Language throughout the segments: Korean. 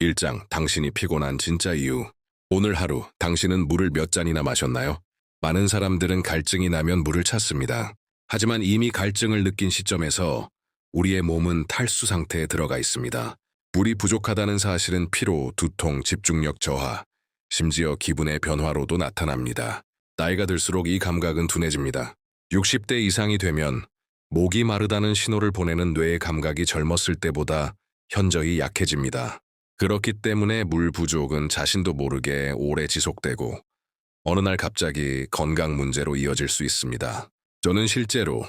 1장 당신이 피곤한 진짜 이유. 오늘 하루 당신은 물을 몇 잔이나 마셨나요? 많은 사람들은 갈증이 나면 물을 찾습니다. 하지만 이미 갈증을 느낀 시점에서 우리의 몸은 탈수 상태에 들어가 있습니다. 물이 부족하다는 사실은 피로, 두통, 집중력 저하, 심지어 기분의 변화로도 나타납니다. 나이가 들수록 이 감각은 둔해집니다. 60대 이상이 되면 목이 마르다는 신호를 보내는 뇌의 감각이 젊었을 때보다 현저히 약해집니다. 그렇기 때문에 물 부족은 자신도 모르게 오래 지속되고 어느 날 갑자기 건강 문제로 이어질 수 있습니다. 저는 실제로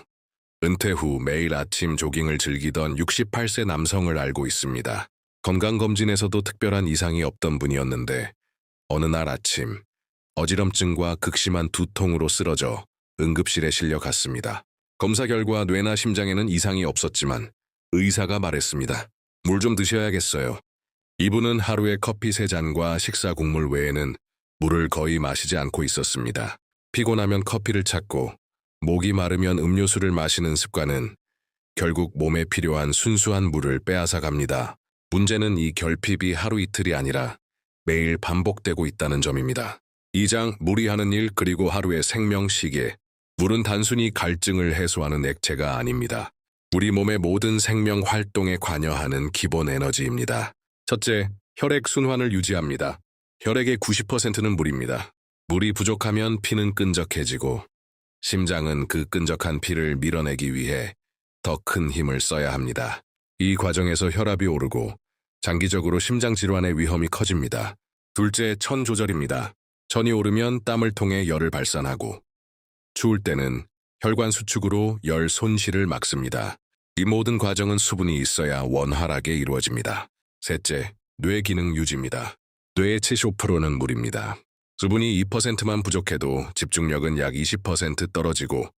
은퇴 후 매일 아침 조깅을 즐기던 68세 남성을 알고 있습니다. 건강검진에서도 특별한 이상이 없던 분이었는데 어느 날 아침 어지럼증과 극심한 두통으로 쓰러져 응급실에 실려갔습니다. 검사 결과 뇌나 심장에는 이상이 없었지만 의사가 말했습니다. 물 좀 드셔야겠어요. 이분은 하루에 커피 세잔과 식사 국물 외에는 물을 거의 마시지 않고 있었습니다. 피곤하면 커피를 찾고 목이 마르면 음료수를 마시는 습관은 결국 몸에 필요한 순수한 물을 빼앗아 갑니다. 문제는 이 결핍이 하루 이틀이 아니라 매일 반복되고 있다는 점입니다. 2장 물이 하는 일 그리고 하루의 생명 시계. 물은 단순히 갈증을 해소하는 액체가 아닙니다. 우리 몸의 모든 생명 활동에 관여하는 기본 에너지입니다. 첫째, 혈액 순환을 유지합니다. 혈액의 90%는 물입니다. 물이 부족하면 피는 끈적해지고 심장은 그 끈적한 피를 밀어내기 위해 더 큰 힘을 써야 합니다. 이 과정에서 혈압이 오르고 장기적으로 심장 질환의 위험이 커집니다. 둘째, 천 조절입니다. 천이 오르면 땀을 통해 열을 발산하고 추울 때는 혈관 수축으로 열 손실을 막습니다. 이 모든 과정은 수분이 있어야 원활하게 이루어집니다. 셋째, 뇌 기능 유지입니다. 뇌의 75%는 물입니다. 수분이 2%만 부족해도 집중력은 약 20% 떨어지고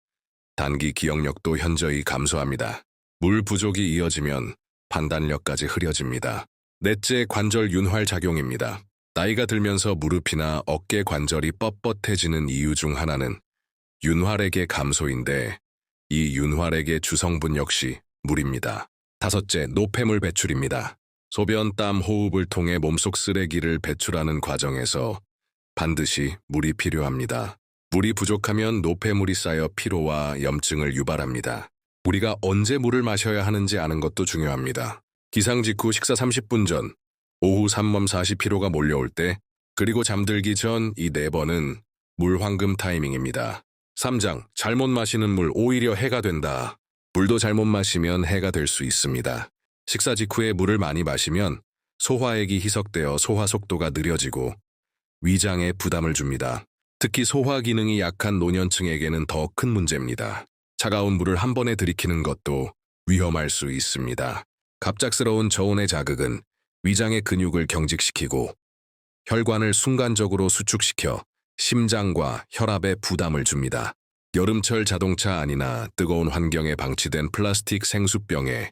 단기 기억력도 현저히 감소합니다. 물 부족이 이어지면 판단력까지 흐려집니다. 넷째 관절 윤활 작용입니다. 나이가 들면서 무릎이나 어깨 관절이 뻣뻣해지는 이유 중 하나는 윤활액의 감소인데 이 윤활액의 주성분 역시 물입니다. 다섯째 노폐물 배출입니다. 소변, 땀, 호흡을 통해 몸속 쓰레기를 배출하는 과정에서 반드시 물이 필요합니다. 물이 부족하면 노폐물이 쌓여 피로와 염증을 유발합니다. 우리가 언제 물을 마셔야 하는지 아는 것도 중요합니다. 기상 직후 식사 30분 전, 오후 3몸 40 피로가 몰려올 때, 그리고 잠들기 전 이 네 번은 물 황금 타이밍입니다. 3장, 잘못 마시는 물 오히려 해가 된다. 물도 잘못 마시면 해가 될 수 있습니다. 식사 직후에 물을 많이 마시면 소화액이 희석되어 소화 속도가 느려지고 위장에 부담을 줍니다. 특히 소화 기능이 약한 노년층에게는 더 큰 문제입니다. 차가운 물을 한 번에 들이키는 것도 위험할 수 있습니다. 갑작스러운 저온의 자극은 위장의 근육을 경직시키고 혈관을 순간적으로 수축시켜 심장과 혈압에 부담을 줍니다. 여름철 자동차 안이나 뜨거운 환경에 방치된 플라스틱 생수병에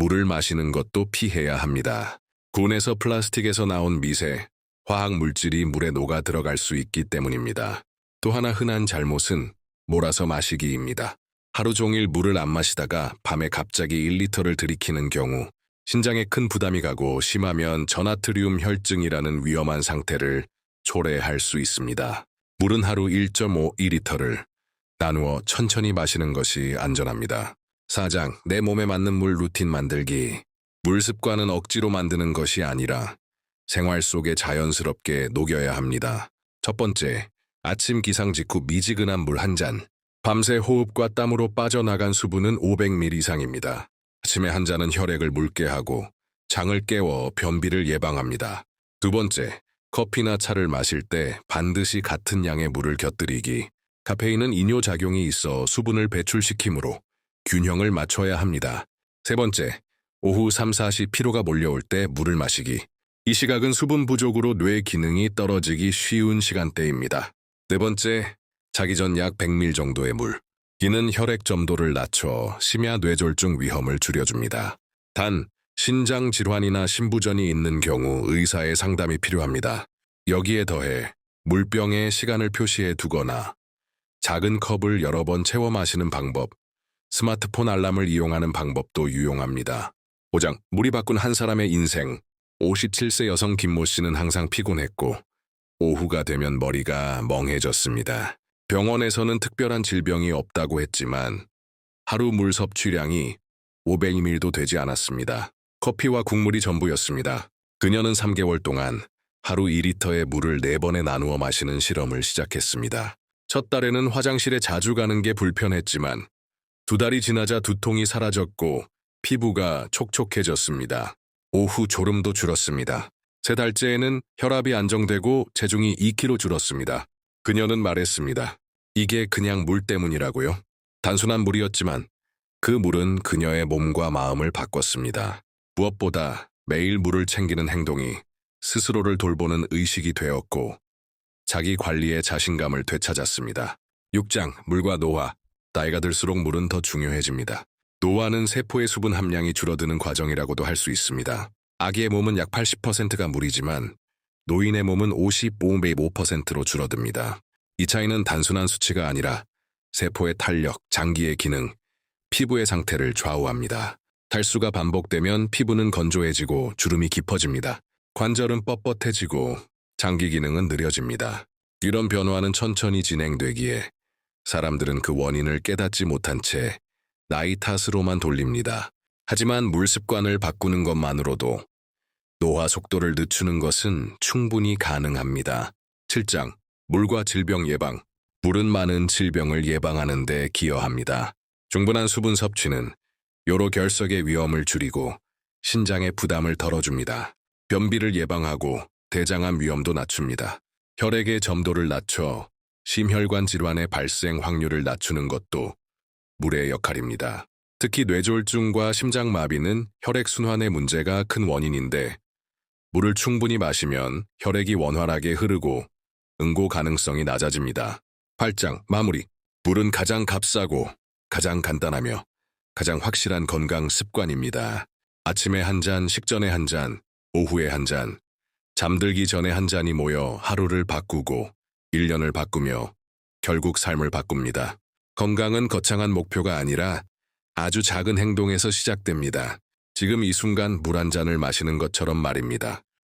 물을 마시는 것도 피해야 합니다. 군에서 플라스틱에서 나온 미세, 화학 물질이 물에 녹아 들어갈 수 있기 때문입니다. 또 하나 흔한 잘못은 몰아서 마시기입니다. 하루 종일 물을 안 마시다가 밤에 갑자기 1리터를 들이키는 경우 신장에 큰 부담이 가고 심하면 전하트리움 혈증이라는 위험한 상태를 초래할 수 있습니다. 물은 하루 1.5리터를 나누어 천천히 마시는 것이 안전합니다. 4장 내 몸에 맞는 물 루틴 만들기 물 습관은 억지로 만드는 것이 아니라 생활 속에 자연스럽게 녹여야 합니다. 첫 번째, 아침 기상 직후 미지근한 물 한 잔. 밤새 호흡과 땀으로 빠져나간 수분은 500ml 이상입니다. 아침에 한 잔은 혈액을 묽게 하고 장을 깨워 변비를 예방합니다. 두 번째, 커피나 차를 마실 때 반드시 같은 양의 물을 곁들이기. 카페인은 이뇨 작용이 있어 수분을 배출시키므로 균형을 맞춰야 합니다. 세 번째, 오후 3, 4시 피로가 몰려올 때 물을 마시기. 이 시각은 수분 부족으로 뇌 기능이 떨어지기 쉬운 시간대입니다. 네 번째, 자기 전 약 100ml 정도의 물. 이는 혈액 점도를 낮춰 심야 뇌졸중 위험을 줄여줍니다. 단, 신장 질환이나 신부전이 있는 경우 의사의 상담이 필요합니다. 여기에 더해 물병에 시간을 표시해 두거나 작은 컵을 여러 번 채워 마시는 방법, 스마트폰 알람을 이용하는 방법도 유용합니다. 5장, 물이 바꾼 한 사람의 인생. 57세 여성 김모 씨는 항상 피곤했고 오후가 되면 머리가 멍해졌습니다. 병원에서는 특별한 질병이 없다고 했지만 하루 물 섭취량이 500ml도 되지 않았습니다. 커피와 국물이 전부였습니다. 그녀는 3개월 동안 하루 2리터의 물을 4번에 나누어 마시는 실험을 시작했습니다. 첫 달에는 화장실에 자주 가는 게 불편했지만 두 달이 지나자 두통이 사라졌고 피부가 촉촉해졌습니다. 오후 졸음도 줄었습니다. 세 달째에는 혈압이 안정되고 체중이 2kg 줄었습니다. 그녀는 말했습니다. 이게 그냥 물 때문이라고요? 단순한 물이었지만 그 물은 그녀의 몸과 마음을 바꿨습니다. 무엇보다 매일 물을 챙기는 행동이 스스로를 돌보는 의식이 되었고 자기 관리에 자신감을 되찾았습니다. 6장 물과 노화 나이가 들수록 물은 더 중요해집니다. 노화는 세포의 수분 함량이 줄어드는 과정이라고도 할 수 있습니다. 아기의 몸은 약 80%가 물이지만 노인의 몸은 55.5%로 줄어듭니다. 이 차이는 단순한 수치가 아니라 세포의 탄력, 장기의 기능, 피부의 상태를 좌우합니다. 탈수가 반복되면 피부는 건조해지고 주름이 깊어집니다. 관절은 뻣뻣해지고 장기 기능은 느려집니다. 이런 변화는 천천히 진행되기에 사람들은 그 원인을 깨닫지 못한 채 나이 탓으로만 돌립니다. 하지만 물 습관을 바꾸는 것만으로도 노화 속도를 늦추는 것은 충분히 가능합니다. 7장 물과 질병 예방 물은 많은 질병을 예방하는 데 기여합니다. 충분한 수분 섭취는 요로 결석의 위험을 줄이고 신장의 부담을 덜어줍니다. 변비를 예방하고 대장암 위험도 낮춥니다. 혈액의 점도를 낮춰 심혈관 질환의 발생 확률을 낮추는 것도 물의 역할입니다. 특히 뇌졸중과 심장마비는 혈액순환의 문제가 큰 원인인데 물을 충분히 마시면 혈액이 원활하게 흐르고 응고 가능성이 낮아집니다. 8장 마무리 물은 가장 값싸고 가장 간단하며 가장 확실한 건강 습관입니다. 아침에 한 잔, 식전에 한 잔, 오후에 한 잔, 잠들기 전에 한 잔이 모여 하루를 바꾸고 1년을 바꾸며 결국 삶을 바꿉니다. 건강은 거창한 목표가 아니라 아주 작은 행동에서 시작됩니다. 지금 이 순간 물 한 잔을 마시는 것처럼 말입니다.